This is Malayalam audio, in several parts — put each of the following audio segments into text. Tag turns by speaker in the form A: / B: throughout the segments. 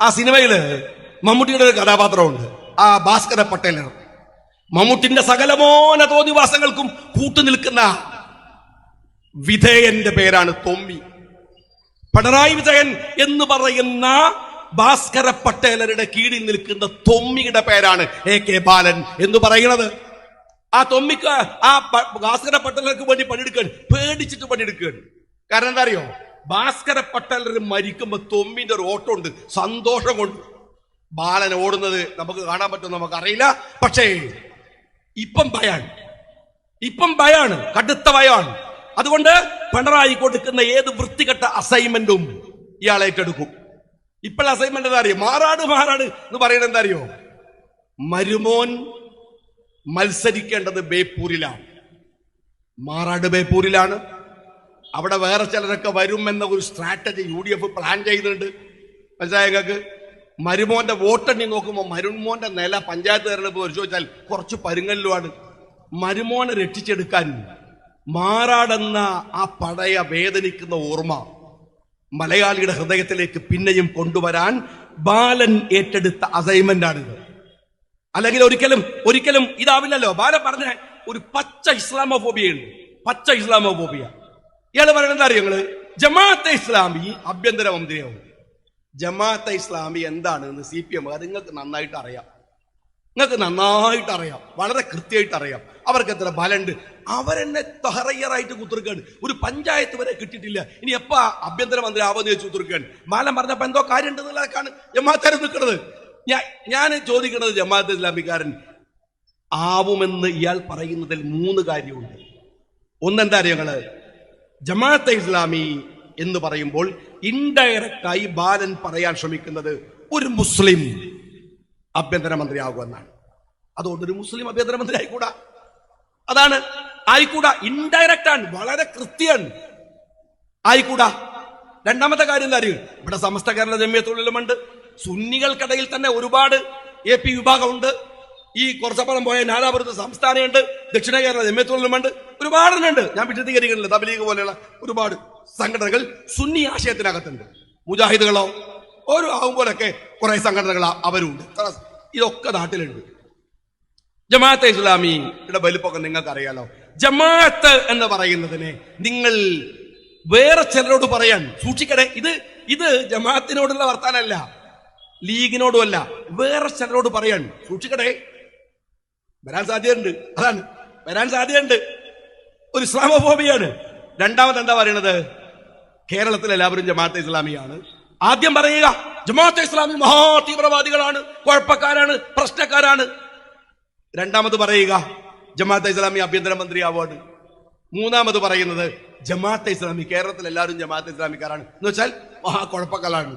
A: ആ സിനിമയിൽ മമ്മൂട്ടിയുടെ ഒരു കഥാപാത്രമുണ്ട്. ആ ഭാസ്കര പട്ടേലർ മമ്മൂട്ടിന്റെ സകലമോന തോന്നിവാസങ്ങൾക്കും കൂട്ടുനിൽക്കുന്ന വിധേയന്റെ പേരാണ് തൊമ്മി. പിണറായി വിജയൻ എന്ന് പറയുന്ന ഭാസ്കര പട്ടേലരുടെ കീഴിൽ നിൽക്കുന്ന തൊമ്മിയുടെ പേരാണ് എ കെ ബാലൻ എന്ന് പറയുന്നത്. ആ തൊമ്മിക്ക് ആ ഭാസ്കര പട്ടേലർക്ക് വേണ്ടി പണിയെടുക്കാൻ പേടിച്ചിട്ട് പണിയെടുക്കുകയാണ്. കാരണം എന്താ അറിയോ? ഭാസ്കര പട്ടേലർ മരിക്കുമ്പോൾ തൊമ്മിന്റെ ഒരു ഓട്ടം ഉണ്ട്. സന്തോഷം കൊണ്ട് ബാലൻ ഓടുന്നത് നമുക്ക് കാണാൻ പറ്റും നമുക്ക് അറിയില്ല പക്ഷേ ഇപ്പം ഭയാണ്. ഇപ്പം ഭയാണ്. കടുത്ത ഭയാണ്. അതുകൊണ്ട് പിണറായി കൊടുക്കുന്ന ഏത് വൃത്തികെട്ട അസൈൻമെന്റും ഇയാൾ ഏറ്റെടുക്കും. ഇപ്പോൾ അസൈൻമെന്റ് എന്താ അറിയോ? മാറാട് മാറാട് എന്ന് പറയുന്നത് എന്താ അറിയോ? മരുമോൻ മത്സരിക്കേണ്ടത് ബേപ്പൂരിലാണ്. മാറാട് ബേപ്പൂരിലാണ്. അവിടെ വേറെ ചിലരൊക്കെ വരുമെന്ന ഒരു strategy U D F plan ചെയ്തിട്ടുണ്ട്. മനസ്സിലായ നിങ്ങൾക്ക്? മരുമോന്റെ വോട്ടെണ്ണി നോക്കുമ്പോൾ മരുമോന്റെ നില പഞ്ചായത്ത് തെരഞ്ഞെടുപ്പ് പരിശോധിച്ചാൽ കുറച്ച് പരുങ്ങലിലുമാണ്. മരുമോനെ രക്ഷിച്ചെടുക്കാൻ മാറാടെന്ന ആ പടയ വേദനിക്കുന്ന ഓർമ്മ മലയാളിയുടെ ഹൃദയത്തിലേക്ക് പിന്നെയും കൊണ്ടുവരാൻ ബാലൻ ഏറ്റെടുത്ത അസൈൻമെന്റ് ആണിത്. അല്ലെങ്കിൽ ഒരിക്കലും ഒരിക്കലും ഇതാവില്ലല്ലോ. ബാലൻ പറഞ്ഞ ഒരു പച്ച ഇസ്ലാമോഫോബിയുണ്ട് പച്ച ഇസ്ലാമോഫോബിയ. ഇയാൾ പറയുന്നത് അറിയോ നിങ്ങൾ? ജമാഅത്തെ ഇസ്ലാമി ആഭ്യന്തര മന്ത്രിയാവും. ജമാഅത്തെ ഇസ്ലാമി എന്താണ് എന്ന് സി പി എം നിങ്ങൾക്ക് നന്നായിട്ട് അറിയാം. നിങ്ങൾക്ക് നന്നായിട്ട് അറിയാം. വളരെ കൃത്യമായിട്ട് അറിയാം. അവർക്ക് എത്ര ബലുണ്ട് അവരെന്നെ തഹറയ്യറായിട്ട് കുത്തിർക്കാണ് ഒരു പഞ്ചായത്ത് വരെ കിട്ടിയിട്ടില്ല. ഇനി എപ്പാ ആഭ്യന്തര മന്ത്രി ആവുമെന്ന് ചോദിച്ചു കുത്തിർക്കാണ് മാലം പറഞ്ഞപ്പോ എന്തോ കാര്യം ഉണ്ടെന്നുള്ളതൊക്കെയാണ് ജമാഅത്താരും നിൽക്കുന്നത്. ഞാൻ ഞാൻ ചോദിക്കുന്നത് ജമാഅത്ത് ഇസ്ലാമിക്കാരൻ ആവുമെന്ന് ഇയാൾ പറയുന്നതിൽ മൂന്ന് കാര്യമുണ്ട്. ഒന്നെന്താ അറിയാം ജമാഅത്തെ ഇസ്ലാമി എന്ന് പറയുമ്പോൾ ഇൻഡയറക്റ്റായി ബാലൻ പറയാൻ ശ്രമിക്കുന്നത് ഒരു മുസ്ലിം ആഭ്യന്തരമന്ത്രി ആകുമെന്നാണ് അതുകൊണ്ട് ഒരു മുസ്ലിം ആഭ്യന്തരമന്ത്രി ആയിക്കൂടാ അതാണ് ആയിക്കൂടാ. ഇൻഡയറക്റ്റ് ആണ് വളരെ കൃത്യമാണ് ആയിക്കൂടാ. രണ്ടാമത്തെ കാര്യം എന്താ അറിയും? ഇവിടെ സമസ്ത കേരള ജമ്യത്തുള്ളിലുമുണ്ട് സുന്നികൾക്കിടയിൽ തന്നെ ഒരുപാട് എ പി വിഭാഗമുണ്ട്. ഈ കുറച്ചപ്പുറം പോയ നാലാപുരത്ത് സംസ്ഥാനമുണ്ട് ദക്ഷിണ കേരള എമ്മത്തോളിലുമുണ്ട് ഒരുപാടെണ്ണം ഉണ്ട് ഞാൻ വിശദീകരിക്കുന്നില്ല. തബലീഗ് പോലെയുള്ള ഒരുപാട് സംഘടനകൾ സുന്നി ആശയത്തിനകത്തുണ്ട്. മുജാഹിദുകളോ ഓരോ ആകുമ്പോഴൊക്കെ കുറെ സംഘടനകൾ അവരുണ്ട്. ഇതൊക്കെ നാട്ടിലുണ്ട്. ജമാഅത്തെ ഇസ്ലാമിയുടെ വലുപ്പമൊക്കെ നിങ്ങൾക്ക് അറിയാലോ ജമാഅത്ത് എന്ന് പറയുന്നതിനെ നിങ്ങൾ വേറെ ചിലരോട് പറയാൻ സൂക്ഷിക്കണേ. ഇത് ഇത് ജമാഅത്തിനോടുള്ള വർത്താനല്ല. ലീഗിനോടുമല്ല. വേറെ ചിലരോട് പറയാൻ സൂക്ഷിക്കണേ. വരാൻ സാധ്യതയുണ്ട്. അതാണ്. വരാൻ സാധ്യതയുണ്ട്. ഒരു ഇസ്ലാമോഫോബിയാണ്. രണ്ടാമത് എന്താ പറയണത്? കേരളത്തിൽ എല്ലാവരും ജമാഅത്തെ ഇസ്ലാമിയാണ്. ആദ്യം പറയുക ജമാഅത്തെ ഇസ്ലാമി മഹാ തീവ്രവാദികളാണ് കുഴപ്പക്കാരാണ് പ്രശ്നക്കാരാണ്. രണ്ടാമത് പറയുക ജമാഅത്തെ ഇസ്ലാമി ആഭ്യന്തരമന്ത്രി അവാർഡ്. മൂന്നാമത് പറയുന്നത് ജമാഅത്തെ ഇസ്ലാമി കേരളത്തിൽ എല്ലാവരും ജമാഅത്തെ ഇസ്ലാമിക്കാരാണ്. എന്ന് വെച്ചാൽ മഹാ കുഴപ്പക്കാരാണ്.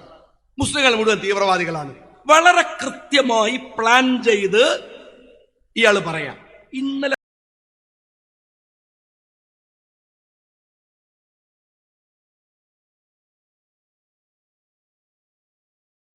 A: മുസ്ലിങ്ങൾ മുഴുവൻ തീവ്രവാദികളാണ്. വളരെ കൃത്യമായി പ്ലാൻ ചെയ്ത് ഇയാൾ പറയാം. ഇന്നലെ